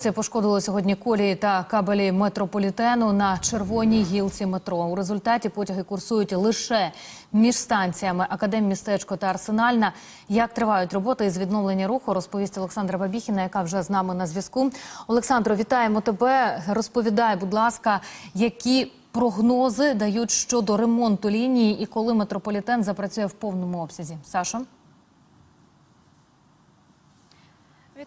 Це пошкодило сьогодні колії та кабелі метрополітену на червоній гілці метро. У результаті потяги курсують лише між станціями Академмістечко та Арсенальна. Як тривають роботи із відновлення руху, розповість Олександра Бабіхіна, яка вже з нами на зв'язку. Олександро, вітаємо тебе. Розповідай, будь ласка, які прогнози дають щодо ремонту лінії і коли метрополітен запрацює в повному обсязі. Сашо?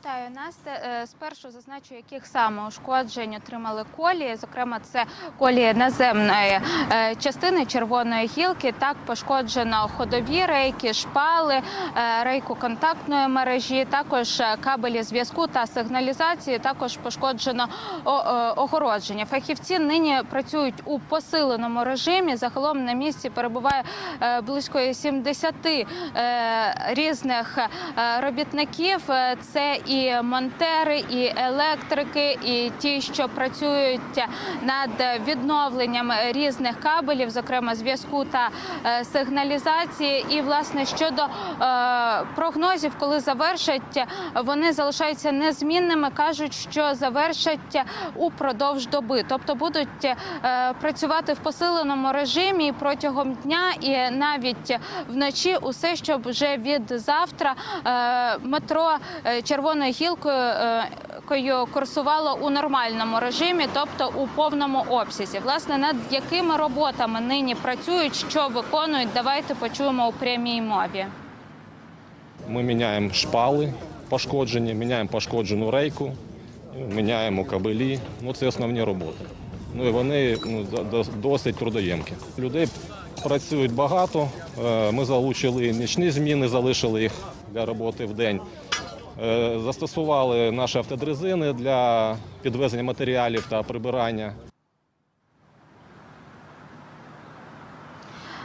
Вітаю Настя. Е, Спершу зазначу, яких саме ушкоджень отримали колії. Зокрема, це колії наземної е, частини червоної гілки. Так пошкоджено ходові рейки, шпали, е, рейку контактної мережі, також кабелі зв'язку та сигналізації. Також пошкоджено огородження. Фахівці нині працюють у посиленому режимі. Загалом на місці перебуває близько 70 е, різних робітників. Це і монтери, і електрики, і ті, що працюють над відновленням різних кабелів, зокрема зв'язку та е, сигналізації. І власне щодо е, прогнозів, коли завершать, вони залишаються незмінними. кажуть, що завершать упродовж доби, тобто будуть е, працювати в посиленому режимі протягом дня, і навіть вночі, усе щоб вже від завтра метро е, червоною гілкою е, курсувало у нормальному режимі, тобто у повному обсязі. Власне, над якими роботами нині працюють, що виконують, давайте почуємо у прямій мові. Ми міняємо шпали пошкоджені, міняємо пошкоджену рейку, міняємо кабелі. Ну, це основні роботи. Ну і вони ну, до- до- досить трудоємкі. Людей працюють багато. Е, Ми залучили нічні зміни, залишили їх для роботи в день. Е, Застосували наші автодрезини для підвезення матеріалів та прибирання.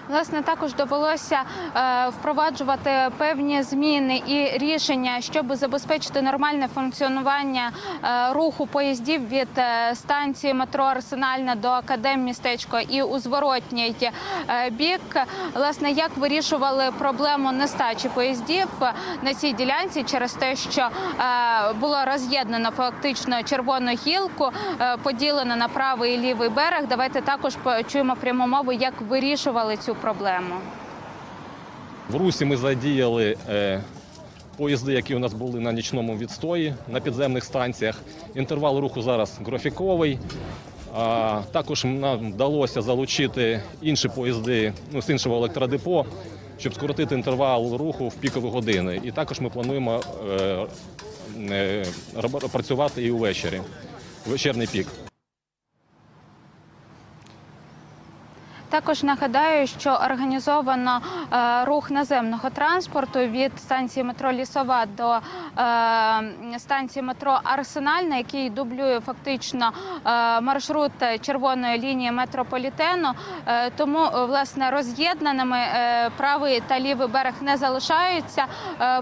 Власне, також довелося е, впроваджувати певні зміни і рішення, щоб забезпечити нормальне функціонування е, руху поїздів від е, станції метро Арсенальна до Академмістечко і у зворотній бік. Власне, як вирішували проблему нестачі поїздів на цій ділянці через те, що було роз'єднано фактично червону гілку, поділено на правий і лівий берег. Давайте також почуємо пряму мову, як вирішували цю проблему. В русі ми задіяли е, поїзди, які у нас були на нічному відстої на підземних станціях. Інтервал руху зараз графіковий. А, також нам вдалося залучити інші поїзди ну, з іншого електродепо, щоб скоротити інтервал руху в пікові години. І також ми плануємо е, е, працювати і увечері, вечірній пік. Також нагадаю, що організовано е, рух наземного транспорту від станції метро Лісова до е, станції метро Арсенальна, який дублює фактично е, маршрут червоної лінії метрополітену. Тому власне роз'єднаними правий та лівий берег не залишаються.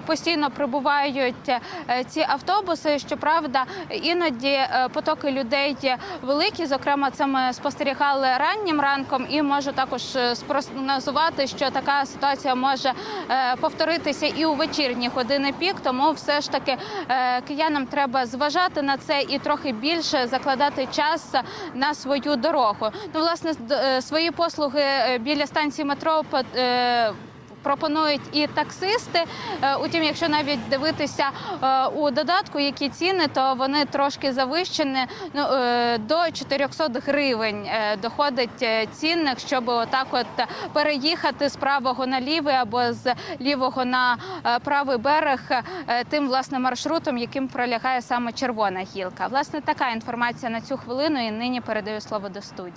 Постійно прибувають ці автобуси. Щоправда, іноді потоки людей є великі. Зокрема, це ми спостерігали раннім ранком, і можу також е, спрогнозувати, що така ситуація може е, повторитися і у вечірні години пік. Тому все ж таки е, киянам треба зважати на це і трохи більше закладати час на свою дорогу. Ну, власне, свої послуги біля станції метро пропонують і таксисти. Е, Утім, якщо навіть дивитися е, у додатку, які ціни, то вони трошки завищені. Ну е, до 400 гривень доходить цінник, щоб отак от переїхати з правого на лівий або з лівого на правий берег тим власне маршрутом, яким пролягає саме червона гілка. Власне, така інформація на цю хвилину. І нині передаю слово до студії.